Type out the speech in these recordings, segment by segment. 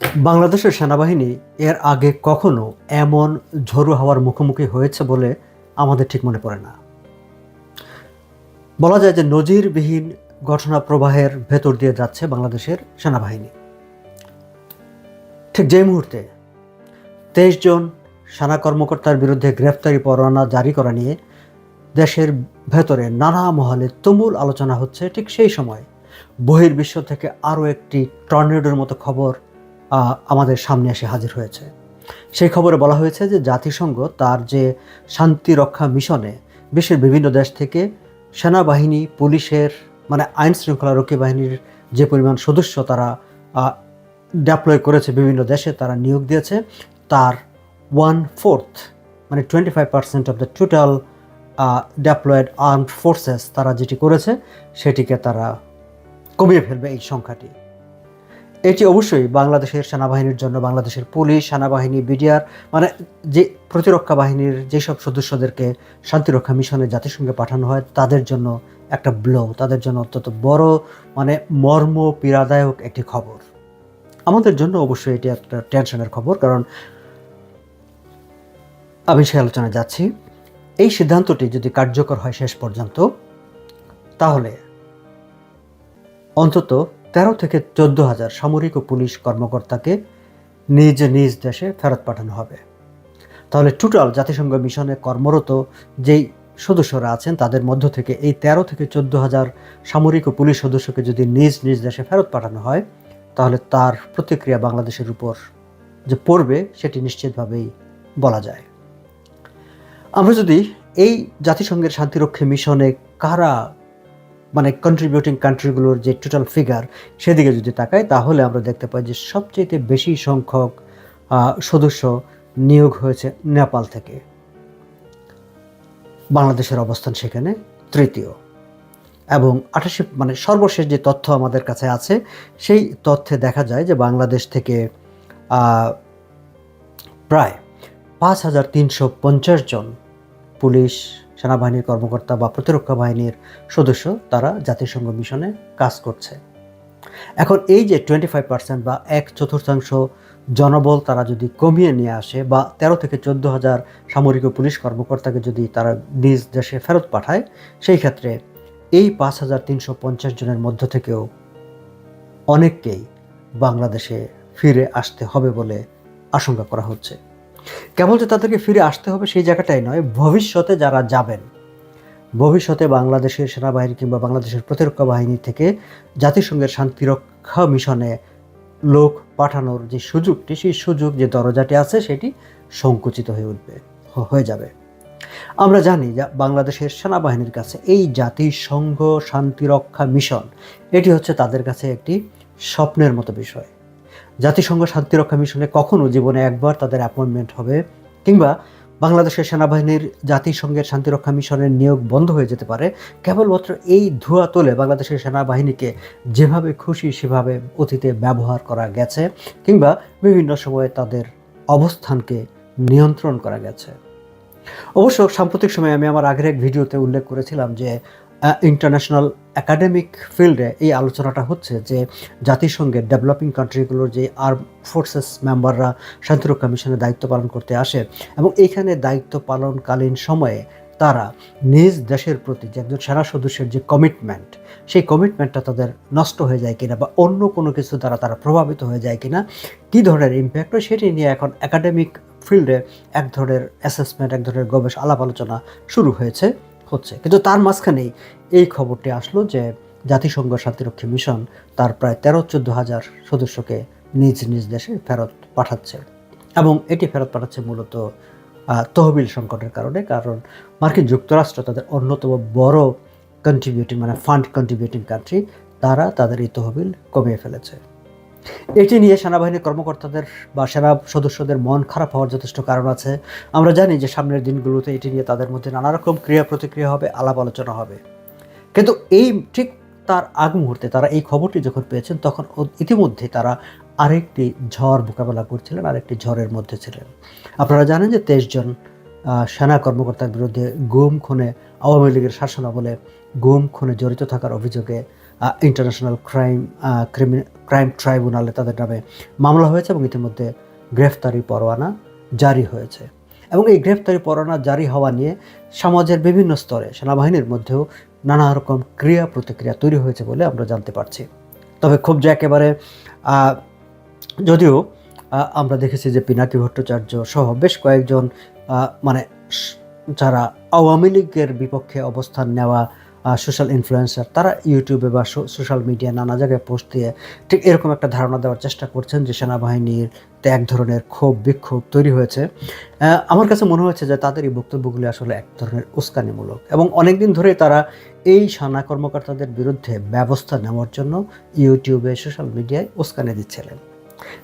বাংলাদেশের সেনাবাহিনী এর আগে কখনো এমন ঝড়ু হাওয়ার মুখোমুখি হয়েছে বলে আমাদের ঠিক মনে পড়ে না। বলা যায় যে নজিরবিহীন ঘটনা প্রবাহের ভেতর দিয়ে যাচ্ছে বাংলাদেশের সেনাবাহিনী। ঠিক যেই মুহূর্তে তেইশ জন সেনা কর্মকর্তার বিরুদ্ধে গ্রেফতারি পরোয়ানা জারি করা নিয়ে দেশের ভেতরে নানা মহলে তুমুল আলোচনা হচ্ছে, ঠিক সেই সময় বহির্বিশ্ব থেকে আরও একটি টর্নেডোর মতো খবর আমাদের সামনে এসে হাজির হয়েছে। সেই খবরে বলা হয়েছে যে জাতিসংঘ তার যে শান্তি রক্ষা মিশনে বিশ্বের বিভিন্ন দেশ থেকে সেনাবাহিনী, পুলিশের মানে আইন শৃঙ্খলা রক্ষী বাহিনীর যে পরিমাণ সদস্য তারা ডেপ্লয় করেছে বিভিন্ন দেশে, তারা নিয়োগ দিয়েছে। তার ওয়ান ফোর্থ মানে twenty five percent of the total deployed armed forces তারা যেটি করেছে, সেটিকে তারা কমিয়ে ফেলবে এই সংখ্যাটি। এটি অবশ্যই বাংলাদেশের সেনাবাহিনীর জন্য, বাংলাদেশের পুলিশ, সেনাবাহিনী, বিডিআর মানে যে প্রতিরক্ষা বাহিনীর যেসব সদস্যদেরকে শান্তিরক্ষা মিশনে জাতিসংঘে পাঠানো হয়, তাদের জন্য একটা ব্লো তাদের জন্য অত্যন্ত বড় মানে মর্ম পীড়াদায়ক একটি খবর। আমাদের জন্য অবশ্যই এটি একটা টেনশনের খবর, কারণ আমি সে আলোচনায় যাচ্ছি। এই সিদ্ধান্তটি যদি কার্যকর হয় শেষ পর্যন্ত, তাহলে অন্তত তেরো থেকে চোদ্দ হাজার সামরিক ও পুলিশ কর্মকর্তাকে নিজ নিজ দেশে ফেরত পাঠানো হবে। তাহলে টোটাল জাতিসংঘ মিশনে কর্মরত যেই সদস্যরা আছেন, তাদের মধ্য থেকে এই তেরো থেকে চোদ্দ হাজার সামরিক ও পুলিশ সদস্যকে যদি নিজ নিজ দেশে ফেরত পাঠানো হয়, তাহলে তার প্রতিক্রিয়া বাংলাদেশের উপর যে পড়বে, সেটি নিশ্চিতভাবেই বলা যায়। আমরা যদি এই জাতিসংঘের শান্তিরক্ষী মিশনে কারা মানে কন্ট্রিবিউটিং কান্ট্রিগুলোর যে টোটাল ফিগার সেদিকে যদি তাকাই, তাহলে আমরা দেখতে পাই যে সবচেয়ে বেশি সংখ্যক সদস্য নিয়োগ হয়েছে নেপাল থেকে। বাংলাদেশের অবস্থান সেখানে তৃতীয়। এবং আঠাশে মানে সর্বশেষ যে তথ্য আমাদের কাছে আছে, সেই তথ্যে দেখা যায় যে বাংলাদেশ থেকে প্রায় পাঁচ হাজার তিনশো পঞ্চাশ জন পুলিশ সেনাবাহিনীর কর্মকর্তা বা প্রতিরক্ষা বাহিনীর সদস্য তারা জাতিসংঘ মিশনে কাজ করছে। এখন এই যে টোয়েন্টি ফাইভ পার্সেন্ট বা এক চতুর্থাংশ জনবল তারা যদি কমিয়ে নিয়ে আসে বা তেরো থেকে চোদ্দ হাজার সামরিক ও পুলিশ কর্মকর্তাকে যদি তারা নিজ দেশে ফেরত পাঠায়, সেই ক্ষেত্রে এই পাঁচ হাজার তিনশো পঞ্চাশ জনের মধ্য থেকেও অনেককেই বাংলাদেশে ফিরে আসতে হবে বলে আশঙ্কা করা হচ্ছে। কেবল যে তাদেরকে ফিরে আসতে হবে সেই জায়গাটাই নয়, ভবিষ্যতে যারা যাবেন, ভবিষ্যতে বাংলাদেশের সেনাবাহিনী কিংবা বাংলাদেশের প্রতিরক্ষা বাহিনী থেকে জাতিসংঘের শান্তিরক্ষা মিশনে লোক পাঠানোর যে সুযোগটি, সেই সুযোগ যে দরজাটি আছে, সেটি সংকুচিত হয়ে উঠবে, হয়ে যাবে। আমরা জানি যে বাংলাদেশের সেনাবাহিনীর কাছে এই জাতিসংঘ শান্তিরক্ষা মিশন, এটি হচ্ছে তাদের কাছে একটি স্বপ্নের মতো বিষয়। জাতিসংঘ শান্তিরক্ষা মিশনে কখনো জীবনে একবার তাদের অ্যাপয়েন্টমেন্ট হবে, কিংবা বাংলাদেশের সেনাবাহিনীর জাতিসংঘের শান্তিরক্ষা মিশনের নিয়োগ বন্ধ হয়ে যেতে পারে, কেবলমাত্র এই ধোয়া তোলে বাংলাদেশের সেনাবাহিনীকে যেভাবে খুশি সেভাবে অতীতে ব্যবহার করা গেছে, কিংবা বিভিন্ন সময়ে তাদের অবস্থানকে নিয়ন্ত্রণ করা গেছে। অবশ্য সাম্প্রতিক সময়ে আমি আমার আগের এক ভিডিওতে উল্লেখ করেছিলাম যে ইন্টারন্যাশনাল একাডেমিক ফিল্ডে এই আলোচনাটা হচ্ছে যে জাতিসংঘের ডেভেলপিং কান্ট্রিগুলোর যে আর্ম ফোর্সেস মেম্বাররা শান্তিরক্ষা মিশনে দায়িত্ব পালন করতে আসে এবং এইখানে দায়িত্ব পালনকালীন সময়ে তারা নিজ দেশের প্রতি যে একজন সেনা সদস্যের যে কমিটমেন্ট সেই কমিটমেন্টটা তাদের নষ্ট হয়ে যায় কিনা বা অন্য কোনো কিছু দ্বারা তারা প্রভাবিত হয়ে যায় কিনা, কী ধরনের ইম্প্যাক্ট হয় সেটি নিয়ে এখন একাডেমিক ফিল্ডে এক ধরনের অ্যাসেসমেন্ট এক ধরনের গবেষ আলাপ আলোচনা শুরু হয়েছে। হচ্ছে। কিন্তু তার মাঝখানেই এই খবরটি আসলো যে জাতিসংঘ শান্তিরক্ষী মিশন তার প্রায় তেরো চোদ্দ হাজার সদস্যকে নিজ নিজ দেশে ফেরত পাঠাচ্ছে এবং এটি ফেরত পাঠাচ্ছে মূলত তহবিল সংকটের কারণে। কারণ মার্কিন যুক্তরাষ্ট্র তাদের অন্যতম বড় কন্ট্রিবিউটিং মানে ফান্ড কন্ট্রিবিউটিং কান্ট্রি তারা তাদের এই তহবিল কমিয়ে ফেলেছে। এটি নিয়ে সেনাবাহিনীর কর্মকর্তাদের বা সেনা সদস্যদের মন খারাপ হওয়ার যথেষ্ট কারণ আছে। আমরা জানি যে সামনের দিনগুলোতে এটি নিয়ে তাদের মধ্যে নানা রকম ক্রিয়া প্রতিক্রিয়া হবে আলাপ আলোচনা হবে। কিন্তু এই ঠিক তার আগ মুহূর্তে তারা এই খবরটি যখন পেয়েছেন, তখন ইতিমধ্যে তারা আরেকটি ঝড় মোকাবেলা করছিলেন, আরেকটি ঝড়ের মধ্যে ছিলেন। আপনারা জানেন যে তেইশ জন সেনা কর্মকর্তার বিরুদ্ধে গুম খুনে আওয়ামী লীগের শাসনামলে গুম খুনে জড়িত থাকার অভিযোগে ইন্টারন্যাশনাল ক্রাইম ক্রাইম ট্রাইব্যুনালে তাদের নামে মামলা হয়েছে এবং ইতিমধ্যে গ্রেফতারি পরোয়ানা জারি হয়েছে। এবং এই গ্রেফতারি পরোয়ানা জারি হওয়া নিয়ে সমাজের বিভিন্ন স্তরে সেনাবাহিনীর মধ্যেও নানা রকম ক্রিয়া প্রতিক্রিয়া তৈরি হয়েছে বলে আমরা জানতে পারছি। তবে খুব যে একেবারে যদিও আমরা দেখেছি যে পিনাকি ভট্টাচার্য সহ বেশ কয়েকজন মানে যারা আওয়ামী লীগের বিপক্ষে অবস্থান নেওয়া সোশ্যাল ইনফ্লুয়েন্সার তারা ইউটিউবে বা সোশ্যাল মিডিয়া নানা জায়গায় পোস্ট দিয়ে ঠিক এরকম একটা ধারণা দেওয়ার চেষ্টা করছেন যে সেনাবাহিনীর এক ধরনের ক্ষোভ, বিক্ষোভ তৈরি হয়েছে। আমার কাছে মনে হয়েছে যে তাদের এই বক্তব্যগুলি আসলে এক ধরনের উস্কানিমূলক এবং অনেকদিন ধরে তারা এই সেনা কর্মকর্তাদের বিরুদ্ধে ব্যবস্থা নেওয়ার জন্য ইউটিউবে সোশ্যাল মিডিয়ায় উস্কানি দিচ্ছিলেন।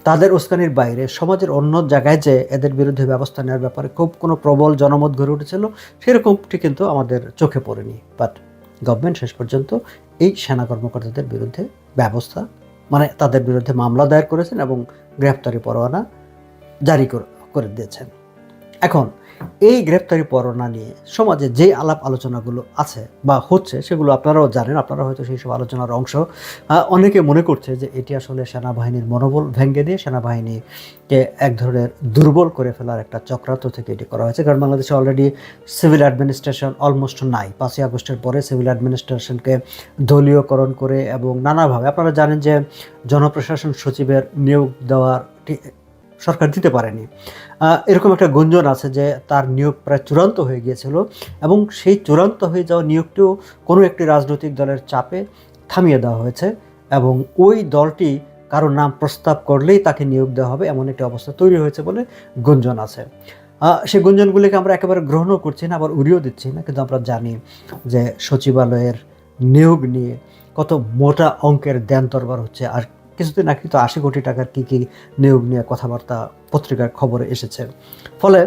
তাদের উস্কানির বাইরে সমাজের অন্য জায়গায় যে এদের বিরুদ্ধে ব্যবস্থা নেওয়ার ব্যাপারে খুব কোনো প্রবল জনমত গড়ে উঠেছিল, সেরকমটি কিন্তু আমাদের চোখে পড়েনি। বাট গভর্নমেন্ট শেষ পর্যন্ত এই সেনা কর্মকর্তাদের বিরুদ্ধে ব্যবস্থা মানে তাদের বিরুদ্ধে মামলা দায়ের করেছেন এবং গ্রেপ্তারি পরোয়ানা জারি কর- করে দিয়েছেন। এখন, এই গ্রেপ্তারি পরোয়ানা নিয়ে সমাজে যে আলাপ আলোচনাগুলো আছে বা হচ্ছে, সেগুলো আপনারাও জানেন, আপনারা হয়তো সেই সব আলোচনার অংশ অনেকে মনে করছে যে এটি আসলে সেনাবাহিনীর মনোবল ভেঙে দিয়ে সেনাবাহিনীকে এক ধরনের দুর্বল করে ফেলার একটা চক্রান্ত থেকে এটি করা হয়েছে। কারণ বাংলাদেশে অলরেডি সিভিল অ্যাডমিনিস্ট্রেশন অলমোস্ট নাই। পাঁচই আগস্টের পরে সিভিল অ্যাডমিনিস্ট্রেশনকে দলীয়করণ করে এবং নানাভাবে, আপনারা জানেন যে জনপ্রশাসন সচিবের নিয়োগ দেওয়ার সরকার দিতে পারেনি। এরকম একটা গুঞ্জন আছে যে তার নিয়োগ প্রায় চূড়ান্ত হয়ে গিয়েছিল এবং সেই চূড়ান্ত হয়ে যাওয়া নিয়োগটিও কোনো একটি রাজনৈতিক দলের চাপে থামিয়ে দেওয়া হয়েছে এবং ওই দলটি কারও নাম প্রস্তাব করলেই তাকে নিয়োগ দেওয়া হবে এমন একটি অবস্থা তৈরি হয়েছে বলে গুঞ্জন আছে। সেই গুঞ্জনগুলিকে আমরা একেবারে গ্রহণও করছি না, আবার উড়িয়েও দিচ্ছি না, কিন্তু আমরা জানি যে সচিবালয়ের নিয়োগ নিয়ে কত মোটা অঙ্কের দেন তরবার হচ্ছে আর কিছুদিন আগে তো আশি কোটি টাকার কী কী নিয়োগ নিয়ে কথাবার্তা পত্রিকার খবরে এসেছে। ফলে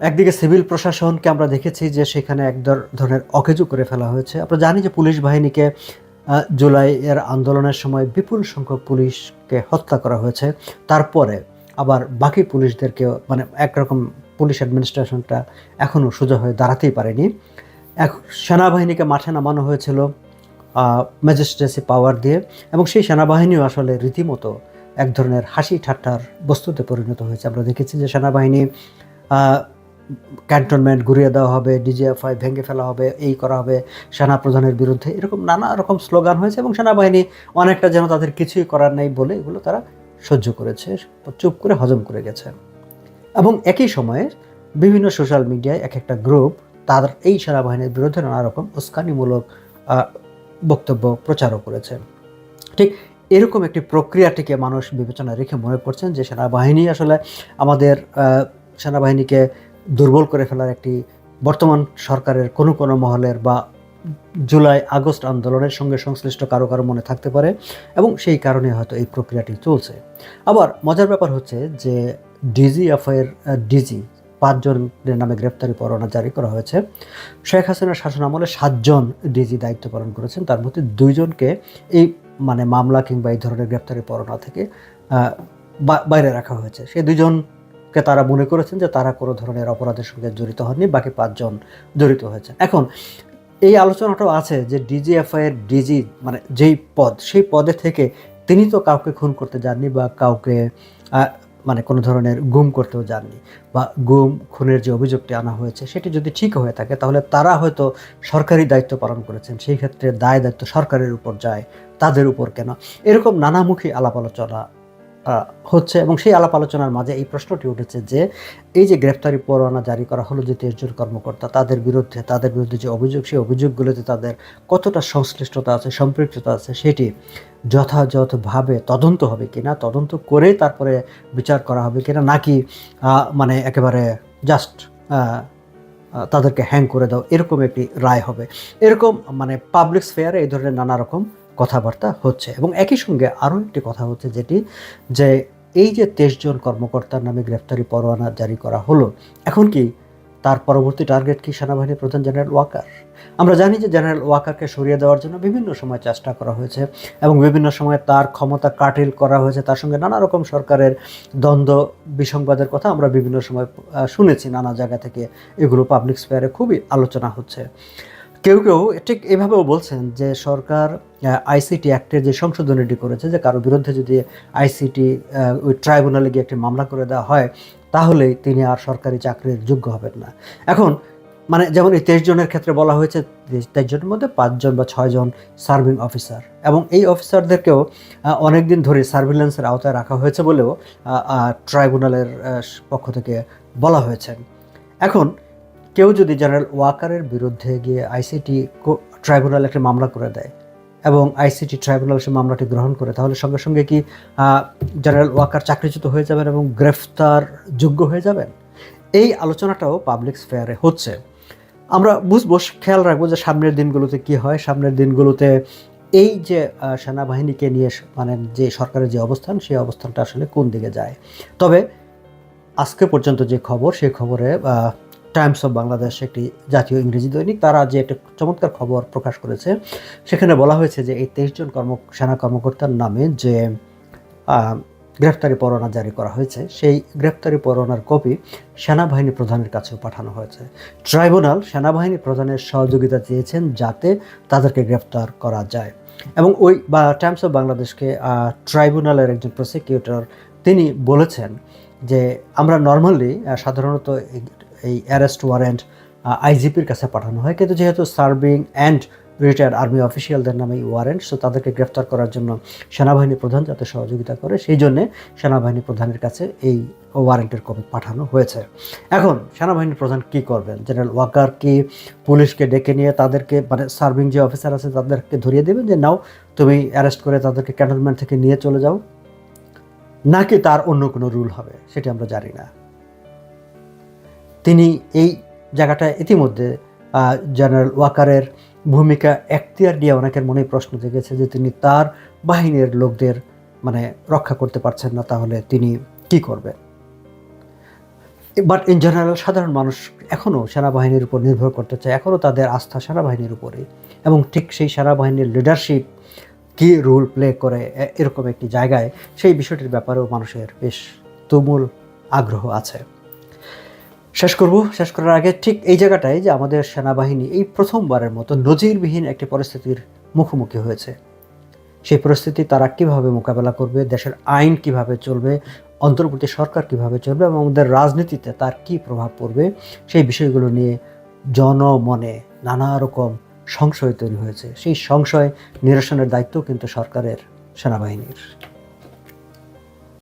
একদিকে সিভিল প্রশাসনকে আমরা দেখেছি যে সেখানে এক ধরনের অকেজু করে ফেলা হয়েছে। আমরা জানি যে পুলিশ বাহিনীকে আহ, জুলাইয়ের আন্দোলনের সময় বিপুল সংখ্যক পুলিশকে হত্যা করা হয়েছে। তারপরে আবার বাকি পুলিশদেরকেও মানে একরকম পুলিশ অ্যাডমিনিস্ট্রেশনটা এখনও সোজা হয়ে দাঁড়াতেই পারেনি। এক সেনাবাহিনীকে মাঠে নামানো হয়েছিল। ম্যাজিস্ট্রেসি পাওয়ার দিয়ে এবং সেই সেনাবাহিনীও আসলে রীতিমতো এক ধরনের হাসি ঠাট্টার বস্তুতে পরিণত হয়েছে। আমরা দেখেছি যে সেনাবাহিনী ক্যান্টনমেন্ট ঘুরিয়ে দেওয়া হবে ডিজিএফআই ভেঙে ফেলা হবে, এই করা হবে সেনা প্রধানের বিরুদ্ধে এরকম নানা রকম স্লোগান হয়েছে এবং সেনাবাহিনী অনেকটা যেন তাদের কিছুই করার নেই বলে এগুলো তারা সহ্য করেছে, চুপ করে হজম করে গেছে। এবং একই সময়ে বিভিন্ন সোশ্যাল মিডিয়ায় এক একটা গ্রুপ তাদের এই সেনাবাহিনীর বিরুদ্ধে নানা রকম উস্কানিমূলক বক্তব্য প্রচারও করেছে ঠিক এরকম একটি প্রক্রিয়াটিকে মানুষ বিবেচনায় রেখে মনে করছেন যে সেনাবাহিনী আসলে আমাদের সেনাবাহিনীকে দুর্বল করে ফেলার একটি বর্তমান সরকারের কোনো কোনো মহলের বা জুলাই আগস্ট আন্দোলনের সঙ্গে সংশ্লিষ্ট কারও কারও মনে থাকতে পারে এবং সেই কারণে হয়তো এই প্রক্রিয়াটি চলছে। আবার মজার ব্যাপার হচ্ছে যে ডিজিএফআইয়ের ডিজি পাঁচজনের নামে গ্রেপ্তারি পরোয়ানা জারি করা হয়েছে। শেখ হাসিনার শাসন আমলে সাতজন ডিজি দায়িত্ব পালন করেছেন। তার মধ্যে দুইজনকে এই মানে মামলা কিংবা এই ধরনের গ্রেপ্তারি পরোয়ানা থেকে বাইরে রাখা হয়েছে। সেই দুজনকে তারা মনে করেছেন যে তারা কোনো ধরনের অপরাধের সঙ্গে জড়িত হননি, বাকি পাঁচজন জড়িত হয়েছে। এখন, এই আলোচনাটাও আছে যে ডিজিএফআই এর ডিজি মানে যেই পদ, সেই পদে থেকে তিনি তো কাউকে খুন করতে যাননি বা কাউকে মানে কোনো ধরনের গুম করতেও যাননি বা গুম, খুনের যে অভিযোগটি আনা হয়েছে সেটি যদি ঠিক হয়ে থাকে, তাহলে তারা হয়তো সরকারি দায়িত্ব পালন করেছেন। সেই ক্ষেত্রে দায় দায়িত্ব সরকারের উপর যায়, তাদের উপর কেন? এরকম নানামুখী আলাপ আলোচনা হচ্ছে এবং সেই আলাপ আলোচনার মাঝে এই প্রশ্নটি উঠেছে যে এই যে গ্রেপ্তারি পরোয়ানা জারি করা হলো যে তেইশ জন কর্মকর্তা, তাদের বিরুদ্ধে তাদের বিরুদ্ধে যে অভিযোগ, সেই অভিযোগগুলোতে তাদের কতটা সংশ্লিষ্টতা আছে, সম্পৃক্ততা আছে, সেটি যথাযথভাবে তদন্ত হবে কিনা, তদন্ত করে তারপরে বিচার করা হবে কিনা, নাকি মানে একেবারে জাস্ট তাদেরকে হ্যাং করে দাও, এরকম একটি রায় হবে। এরকম মানে পাবলিক স্ফেয়ারে এই ধরনের নানা রকম কথাবার্তা হচ্ছে। এবং একই সঙ্গে আরও একটি কথা হচ্ছে যেটি, যে এই যে তেইশ জন কর্মকর্তার নামে গ্রেফতারি পরোয়ানা জারি করা হলো, এখন কি তার পরবর্তী টার্গেট কি সেনাবাহিনীর প্রধান জেনারেল ওয়াকার? আমরা জানি যে জেনারেল ওয়াকারকে সরিয়ে দেওয়ার জন্য বিভিন্ন সময় চেষ্টা করা হয়েছে এবং বিভিন্ন সময় তার ক্ষমতা কাটিল করা হয়েছে। তার সঙ্গে নানা রকম সরকারের দ্বন্দ্ব, বিসংবাদের কথা আমরা বিভিন্ন সময় শুনেছি। নানা জায়গা থেকে এগুলো পাবলিক স্পেয়ারে খুবই আলোচনা হচ্ছে। কেউ কেউ ঠিক এভাবেও বলছেন যে সরকার আইসিটি অ্যাক্টের যে সংশোধনীটি করেছে যে কারও বিরুদ্ধে যদি আইসিটি ওই ট্রাইব্যুনালে গিয়ে একটি মামলা করে দেওয়া হয়, তাহলেই তিনি আর সরকারি চাকরির যোগ্য হবেন না। এখন মানে যেমন এই তেইশ জনের ক্ষেত্রে বলা হয়েছে, তেইশ জনের মধ্যে পাঁচজন বা ছয়জন সার্ভিং অফিসার এবং এই অফিসারদেরকেও অনেক দিন ধরে সার্ভিলেন্সের আওতায় রাখা হয়েছে বলেও ট্রাইব্যুনালের পক্ষ থেকে বলা হয়েছে। এখন কেউ যদি জেনারেল ওয়াকারের বিরুদ্ধে গিয়ে আইসিটি ট্রাইব্যুনাল একটা মামলা করে দেয় এবং আইসিটি ট্রাইব্যুনাল সে মামলাটি গ্রহণ করে, তাহলে সঙ্গে সঙ্গে কি জেনারেল ওয়াকার চাকরিচ্যুত হয়ে যাবেন এবং গ্রেফতার যোগ্য হয়ে যাবেন? এই আলোচনাটাও পাবলিক স্ফেয়ারে হচ্ছে। আমরা বুঝব, খেয়াল রাখব যে সামনের দিনগুলোতে কি হয়। সামনের দিনগুলোতে এই যে সেনাবাহিনীকে নিয়ে মানে যে সরকারের যে অবস্থান, সেই অবস্থানটা আসলে কোন দিকে যায়? তবে আজকে পর্যন্ত যে খবর, সেই খবরে টাইমস অফ বাংলাদেশ একটি জাতীয় ইংরেজি দৈনিক, তারা যে একটা চমৎকার খবর প্রকাশ করেছে, সেখানে বলা হয়েছে যে এই তেইশ জন কর্ম, সেনা কর্মকর্তার নামে যে গ্রেফতারি পরোয়ানা জারি করা হয়েছে, সেই গ্রেফতারি পরোয়ানার কপি সেনাবাহিনী প্রধানের কাছেও পাঠানো হয়েছে। ট্রাইব্যুনাল সেনাবাহিনী প্রধানের সহযোগিতা চেয়েছেন যাতে তাদেরকে গ্রেফতার করা যায়। এবং ওই, বা, টাইমস অফ বাংলাদেশকে ট্রাইব্যুনালের একজন প্রসিকিউটর তিনি বলেছেন যে, আমরা নর্মালি সাধারণত এই অ্যারেস্ট ওয়ারেন্ট আইজিপির কাছে পাঠানো হয়। কিন্তু যেহেতু সার্ভিং অ্যান্ড রিটায়ার্ড আর্মি অফিসিয়ালদের নামে ওয়ারেন্ট সো তাদেরকে গ্রেফতার করার জন্য সেনাবাহিনী প্রধান যাতে সহযোগিতা করে, সেই জন্যে সেনাবাহিনী প্রধানের কাছে এই ওয়ারেন্টের কপি পাঠানো হয়েছে। এখন সেনাবাহিনী প্রধান কি করবেন? জেনারেল ওয়াকার কি পুলিশকে ডেকে নিয়ে তাদেরকে মানে সার্ভিং যে অফিসার আছে, তাদেরকে ধরিয়ে দেবেন যে, নাও, তুমি অ্যারেস্ট করে তাদেরকে ক্যান্টনমেন্ট থেকে নিয়ে চলে যাও নাকি তার অন্য কোনো রুল হবে? সেটি আমরা জানি না। তিনি এই জায়গাটা ইতিমধ্যে জেনারেল ওয়াকারের ভূমিকা এখতিয়ার নিয়ে অনেকের মনে প্রশ্ন জেগেছে যে তিনি তার বাহিনীর লোকদের মানে রক্ষা করতে পারছেন না, তাহলে তিনি কি করবেন? বাট ইন জেনারেল সাধারণ মানুষ এখনও সেনাবাহিনীর উপর নির্ভর করতে চায়, এখনও তাদের আস্থা সেনাবাহিনীর উপরে এবং ঠিক সেই সেনাবাহিনীর লিডারশিপ কি রোল প্লে করে এরকম একটি জায়গায় সেই বিষয়টির ব্যাপারেও মানুষের বেশ তুমুল আগ্রহ আছে। শেষ করব। শেষ করার আগে ঠিক এই জায়গাটায় যে আমাদের সেনাবাহিনী এই প্রথমবারের মতো নজিরবিহীন একটি পরিস্থিতির মুখোমুখি হয়েছে। সেই পরিস্থিতি তারা কীভাবে মোকাবেলা করবে, দেশের আইন কীভাবে চলবে, অন্তর্বর্তী সরকার কীভাবে চলবে এবং আমাদের রাজনীতিতে তার কি প্রভাব পড়বে, সেই বিষয়গুলো নিয়ে জনমনে নানা রকম সংশয় তৈরি হয়েছে। সেই সংশয় নিরসনের দায়িত্ব কিন্তু সরকারের সেনাবাহিনীর।